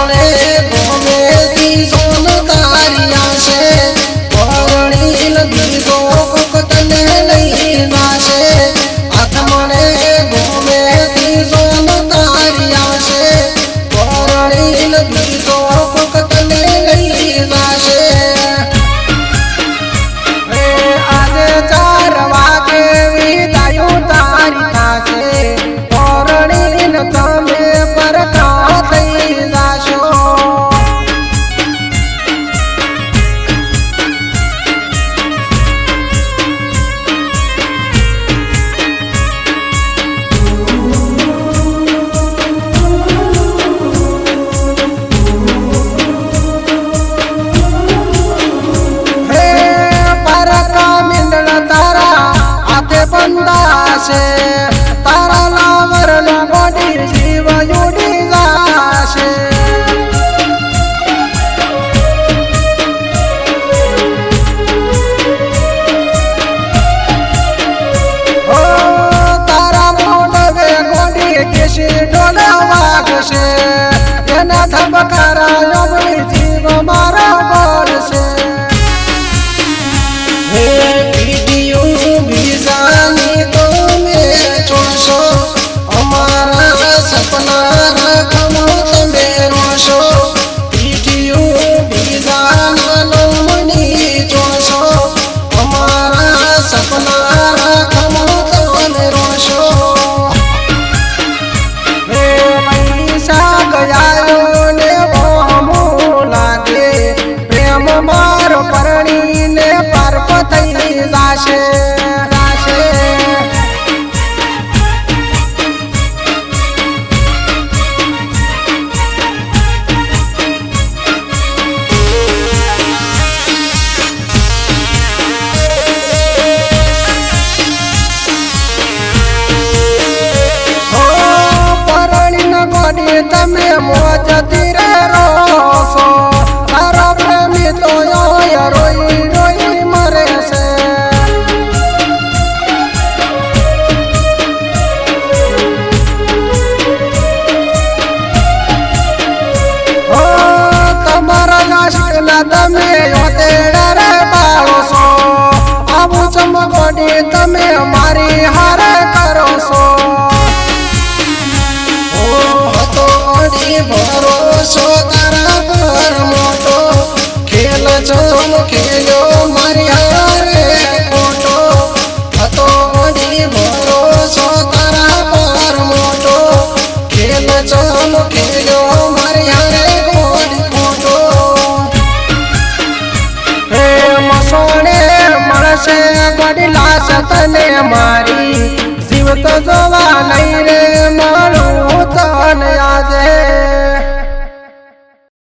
કોણે शे येना धबकारा muchachos. તને મારી જીવ તો જોવા નહીં રે મારું તન આજે.